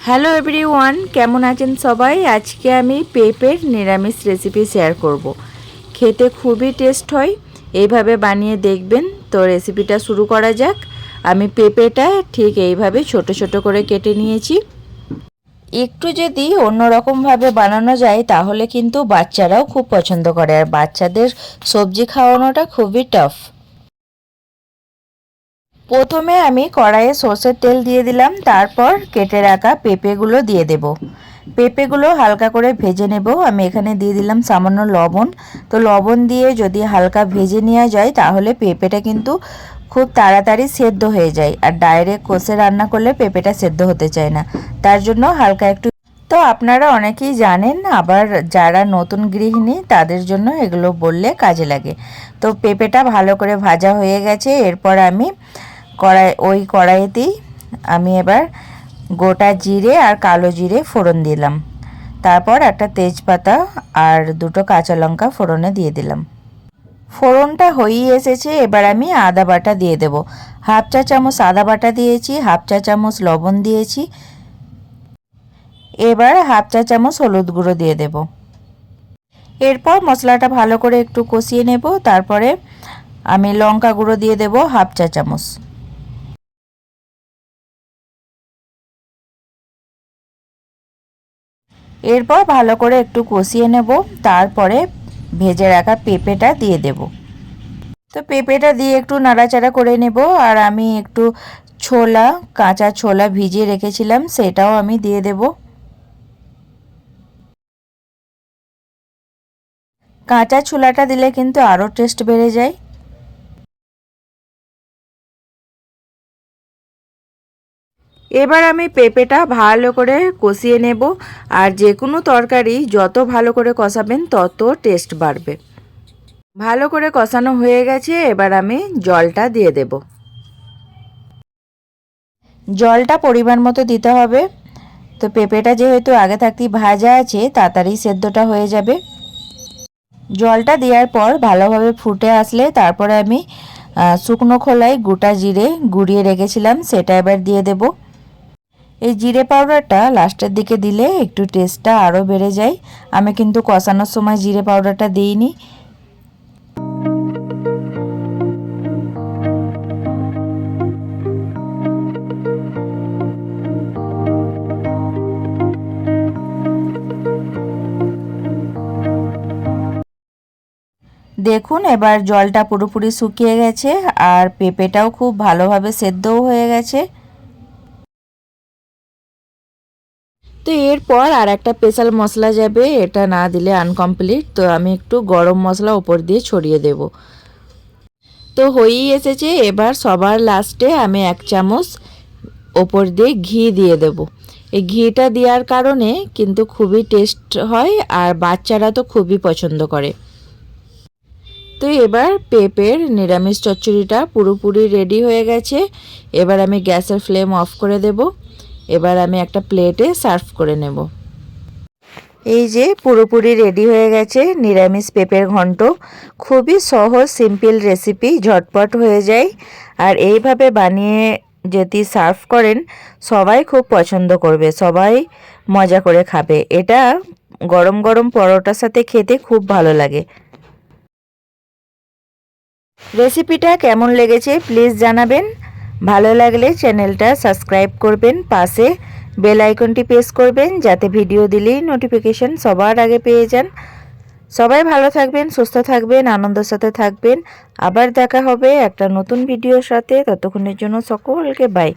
Hello every one কেমন আছেন সবাই? আজকে আমি পেঁপের নিরামিষ রেসিপি শেয়ার করব। খেতে খুবই টেস্ট হয়। এইভাবে বানিয়ে দেখবেন। তো রেসিপিটা শুরু করা যাক। আমি পেঁপেটা ঠিক এইভাবে ছোট ছোট করে কেটে নিয়েছি। একটু যদি অন্যরকমভাবে বানানো যায়, তাহলে কিন্তু বাচ্চারাও খুব পছন্দ করে। আর বাচ্চাদের সবজি খাওয়ানোটা খুবই টাফ প্রথমে আমি কড়াইয়ে সর্ষের তেল দিয়ে দিলাম, তারপর কেটে রাখা পেঁপেগুলো দিয়ে দেব। পেঁপেগুলো হালকা করে ভেজে নেব। আমি এখানে দিয়ে দিলাম সামান্য লবণ। তো লবণ দিয়ে যদি হালকা ভেজে নেওয়া যায়, তাহলে পেঁপেটা কিন্তু খুব তাড়াতাড়ি সেদ্ধ হয়ে যায়। আর ডাইরেক্ট কষে রান্না করলে পেঁপেটা সেদ্ধ হতে চায় না। তার জন্য হালকা একটু তো আপনারা অনেকেই জানেন, আবার যারা নতুন গৃহিণী, তাদের জন্য এগুলো বললে কাজে লাগে। তো পেঁপেটা ভালো করে ভাজা হয়ে গেছে। এরপর আমি কড়াই, ওই কড়াইতেই আমি এবার গোটা জিরে আর কালো জিরে ফোড়ন দিলাম। তারপর একটা তেজপাতা আর দুটো কাঁচা লঙ্কা ফোড়নে দিয়ে দিলাম। ফোড়নটা হয়েই এসেছে, এবার আমি আদা বাটা দিয়ে দেব। হাফ চা চামচ আদা বাটা দিয়েছি, হাফ চা চামচ লবণ দিয়েছি। এবার হাফ চা চামচ হলুদ গুঁড়ো দিয়ে দেব। এরপর মশলাটা ভালো করে একটু কষিয়ে নেব, তারপরে আমি লঙ্কা গুঁড়ো দিয়ে দেব হাফ চা চামচ। এরপর ভালো করে একটু কষিয়ে নেব, তারপরে ভেজে রাখা পেঁপেটা দিয়ে দেব। তো পেঁপেটা দিয়ে একটু নাড়াচাড়া করে নেব, আর আমি একটু ছোলা, কাঁচা ছোলা ভিজিয়ে রেখেছিলাম, সেটাও আমি দিয়ে দেব। কাঁচা ছোলাটা দিলে কিন্তু আরও টেস্ট বেড়ে যায়। এবার আমি পেঁপেটা ভালো করে কষিয়ে নেব আর যে কোনো তরকারি যত ভালো করে কষাবেন তত টেস্ট বাড়বে। ভালো করে কষানো হয়ে গেছে, এবার আমি জলটা দিয়ে দেব। জলটা পরিমাণ মতো দিতে হবে। তো পেঁপেটা যেহেতু আগে থাকতেই ভাজা আছে, তাড়াতাড়ি সেদ্ধটা হয়ে যাবে। জলটা দেওয়ার পর ভালোভাবে ফুটে আসলে তারপরে আমি শুকনো খোলায় গোটা জিরে গুঁড়িয়ে রেখেছিলাম, সেটা এবার দিয়ে দেবো। এই জিরে পাউডারটা লাস্টের দিকে দিলে একটু টেস্টটা আরও বেড়ে যায়। আমি কিন্তু কষানোর সময় জিরে পাউডারটা দিইনি। দেখুন, এবার জলটা পুরোপুরি শুকিয়ে গেছে আর পেঁপেটাও খুব ভালোভাবে সেদ্ধও হয়ে গেছে। তো এরপর আর একটা স্পেশাল মশলা যাবে, এটা না দিলে আনকমপ্লিট। তো আমি একটু গরম মশলা ওপর দিয়ে ছড়িয়ে দেব। তো হয়েই এসেছে, এবার সবার লাস্টে আমি এক চামচ ওপর দিয়ে ঘি দিয়ে দেব। এই ঘিটা দেওয়ার কারণে কিন্তু খুবই টেস্ট হয় আর বাচ্চারা তো খুবই পছন্দ করে। তো এবার পেঁপের নিরামিষ চচ্চড়িটা পুরোপুরি রেডি হয়ে গেছে। এবার আমি গ্যাসের ফ্লেম অফ করে দেবো। এবার আমি একটা প্লেটে সার্ভ করে নেব। এই যে পুরোপুরি রেডি হয়ে গেছে নিরামিষ পেঁপের ঘন্ট। খুবই সহজ সিম্পল রেসিপি ঝটপট হয়ে যায়। আর এইভাবে বানিয়ে যদি সার্ভ করেন, সবাই খুব পছন্দ করবে, সবাই মজা করে খাবে। এটা গরম গরম পরোটার সাথে খেতে খুব ভালো লাগে। রেসিপিটা কেমন লেগেছে প্লিজ জানাবেন। ভালো লাগলে চ্যানেলটা সাবস্ক্রাইব করবেন, পাশে বেল আইকনটি প্রেস করবেন, যাতে ভিডিও দিলেই নোটিফিকেশন সবার আগে পেয়ে যান। সবাই ভালো থাকবেন, সুস্থ থাকবেন, আনন্দের সাথে থাকবেন। আবার দেখা হবে একটা নতুন ভিডিওর সাথে। ততক্ষণের জন্য সকলকে বাই